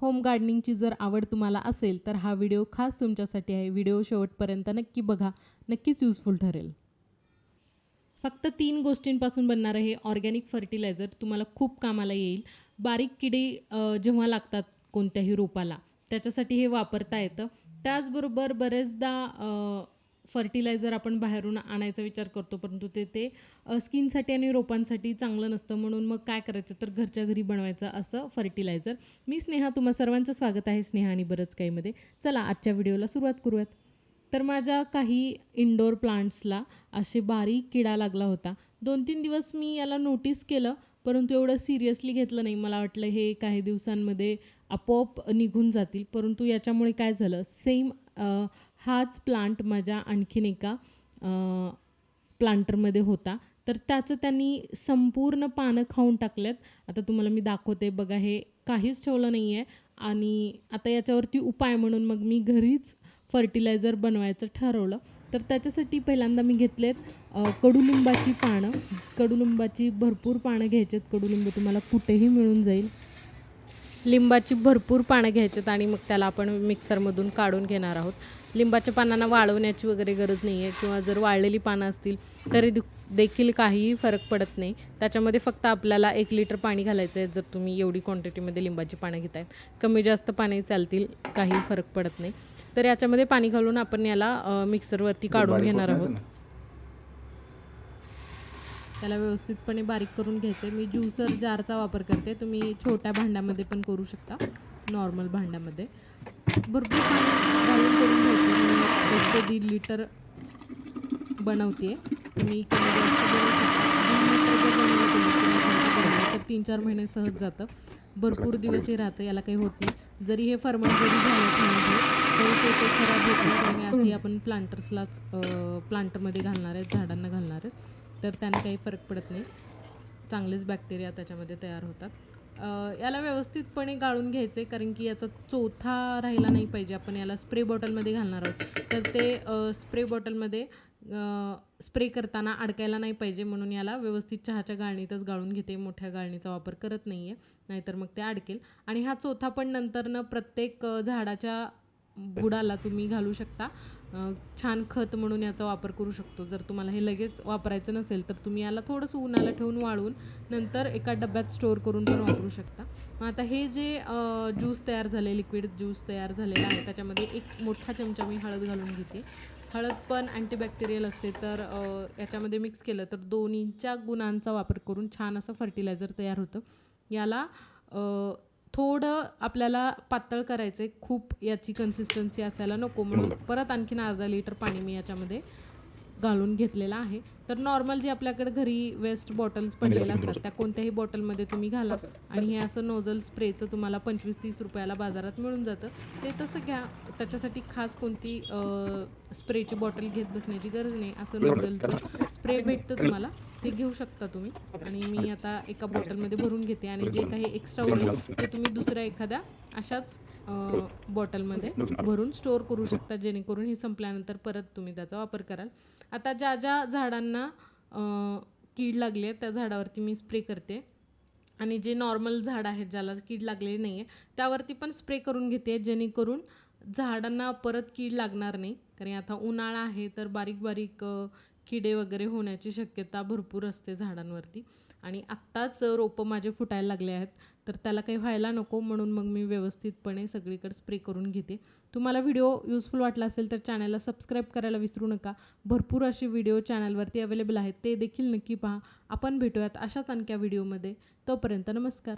Home गार्डनिंगची जर आवड तुम्हाला असेल तर हा व्हिडिओ खास तुमच्यासाठी आहे. व्हिडिओ शेवटपर्यंत नक्की बघा. नक्कीच युजफुल ठरेल. फक्त तीन गोष्टींपासून बनणारं हे ऑर्गॅनिक फर्टिलायझर तुम्हाला खूप कामाला येईल. बारीक किडे जेव्हा लागतात कोणत्याही रोपाला त्याच्यासाठी हे वापरता येतं. त्याचबरोबर बरेचदा फर्टिलायझर आपण बाहेरून आणायचा विचार करतो परंतु ते ते स्किनसाठी आणि रोपांसाठी चांगलं नसतं म्हणून मग काय करायचं तर घरच्या घरी बनवायचं असं फर्टिलायझर. मी स्नेहा तुम्हा सर्वांचं स्वागत आहे स्नेहा आणि बरंच काहीमध्ये. चला आजच्या व्हिडिओला सुरुवात करूयात. तर माझ्या काही इंडोर प्लांट्सला असे बारीक किडा लागला होता. दोन तीन दिवस मी याला नोटीस केलं परंतु एवढं सिरियसली घेतलं नाही. मला वाटलं हे काही दिवसांमध्ये आपोआप निघून जातील. परंतु याच्यामुळे काय झालं? सेम हाच प्लांट माझ्या आणखीन एका प्लांटरमध्ये होता. तर त्याचं त्यांनी संपूर्ण पानं खाऊन टाकल्यात आता तुम्हाला मी दाखवते बघा हे काहीच ठेवलं नाही आहे आणि आता याच्यावरती उपाय म्हणून मग मी घरीच फर्टिलायझर बनवायचं ठरवलं. तर त्याच्यासाठी पहिल्यांदा मी घेतलेत कडुलिंबाची पानं. कडुलिंबाची भरपूर पानं घ्यायचेत. कडुलिंब तुम्हाला कुठेही मिळून जाईल. लिंबाची भरपूर पानं घ्यायचेत आणि मग त्याला आपण मिक्सरमधून काढून घेणार आहोत. लिंबाच्या पानांना वाळवण्याची वगैरे गरज नाही आहे किंवा जर वाळलेली पानं असतील तरी दु- देखील काहीही फरक पडत नाही. त्याच्यामध्ये फक्त आपल्याला एक लिटर पाणी घालायचं आहे जर तुम्ही एवढी क्वांटिटीमध्ये लिंबाची पानं घेताय. कमी जास्त पाणी चालतील काही फरक पडत नाही. तर याच्यामध्ये पाणी घालून आपण याला मिक्सरवरती काढून घेणार आहोत. त्याला व्यवस्थितपणे बारीक करून घ्यायचं. आहे मी ज्युसर जारचा वापर करते. तुम्ही छोट्या भांड्यामध्ये पण करू शकता. नॉर्मल भांड्यामध्ये. भरपूर पाणी घालून करून घ्यायचं. एक ते दीड लिटर बनवते तुम्ही तुम्ही तर तीन चार महिने सहज जातं. भरपूर दिवस हे राहतं. याला काही होत नाही. जरी हे फर्मंट जरी झालं तरी ते ते खराब होत नाही. आणि आपण प्लांटर्सलाच प्लांटमध्ये घालणार आहेत झाडांना घालणार तर त्याने काही फरक पडत नाही. चांगलेच बॅक्टेरिया त्याच्यामध्ये तयार होतात. याला व्यवस्थितपणे गाळून घ्यायचे कारण की याचा चोथा राहिला नाही पाहिजे. आपण याला स्प्रे बॉटलमध्ये घालणार आहोत. तर ते स्प्रे बॉटलमध्ये स्प्रे करताना अडकायला नाही पाहिजे. म्हणून याला व्यवस्थित चहाच्या गाळणीतच गाळून घेते. मोठ्या गाळणीचा वापर करत नाही आहे नाहीतर मग ते अडकेल. आणि हा चोथा पण नंतरनं प्रत्येक झाडाच्या बुडाला तुम्ही घालू शकता. छान खत म्हणून याचा वापर करू शकतो. जर तुम्हाला हे लगेच वापरायचं नसेल तर तुम्ही याला थोडंसं उन्हाला ठेवून वाळवून नंतर एका डब्यात स्टोअर करून पण वापरू शकता. मग आता हे जे ज्यूस तयार झाले लिक्विड ज्यूस तयार झालेला आहे त्याच्यामध्ये एक मोठा चमचा मी हळद घालून घेते. हळद पण अँटीबॅक्टेरियल असते तर याच्यामध्ये मिक्स केलं तर दोन्हीच्या गुणांचा वापर करून छान असं फर्टिलायझर तयार होतं. याला थोडं आपल्याला पातळ करायचं आहे खूप याची कन्सिस्टन्सी असायला नको. म्हणून परत आणखीन अर्धा लिटर पाणी मी याच्यामध्ये घालून घेतलेलं आहे. तर नॉर्मल जे आपल्याकडे घरी वेस्ट बॉटल्स पडलेल्या असतात त्या कोणत्याही बॉटलमध्ये तुम्ही घाला आणि हे असं नोझल स्प्रेचं तुम्हाला पंचवीस तीस रुपयाला बाजारात मिळून जातं. ते तसं घ्या. त्याच्यासाठी खास कोणती स्प्रेची बॉटल घेत बसण्याची गरज नाही. असं नोझलचं स्प्रे भेटतं तुम्हाला. ते घेऊ शकता तुम्ही. आणि मी आता एका बॉटलमध्ये भरून घेते आणि जे काही एक्स्ट्रा होईल ते तुम्ही दुसऱ्या एखाद्या अशाच बॉटलमध्ये भरून स्टोअर करू शकता जेणेकरून हे संपल्यानंतर परत तुम्ही त्याचा वापर कराल. आता ज्या ज्या झाडांना कीड लागली आहे त्या झाडावरती मी स्प्रे करते. आणि जे नॉर्मल झाड आहेत ज्याला कीड लागलेली नाही आहे त्यावरती पण स्प्रे करून घेते जेणेकरून झाडांना परत कीड लागणार नाही. कारण आता उन्हाळा आहे तर बारीक बारीक किडे वगैरे होण्याची शक्यता भरपूर असते झाडांवरती. आणि आत्ताच रोपं माझे फुटायला लागले आहेत तर त्याला काही व्हायला नको म्हणून मग मी व्यवस्थितपणे सगळीकडे स्प्रे करून घेते. तुम्हाला व्हिडिओ युजफुल वाटला असेल तर चॅनलला सबस्क्राईब करायला विसरू नका. भरपूर असे व्हिडिओ चॅनलवरती अवेलेबल आहेत ते देखील नक्की पहा. आपण भेटूयात अशाच आणख्या व्हिडिओमध्ये तोपर्यंत नमस्कार.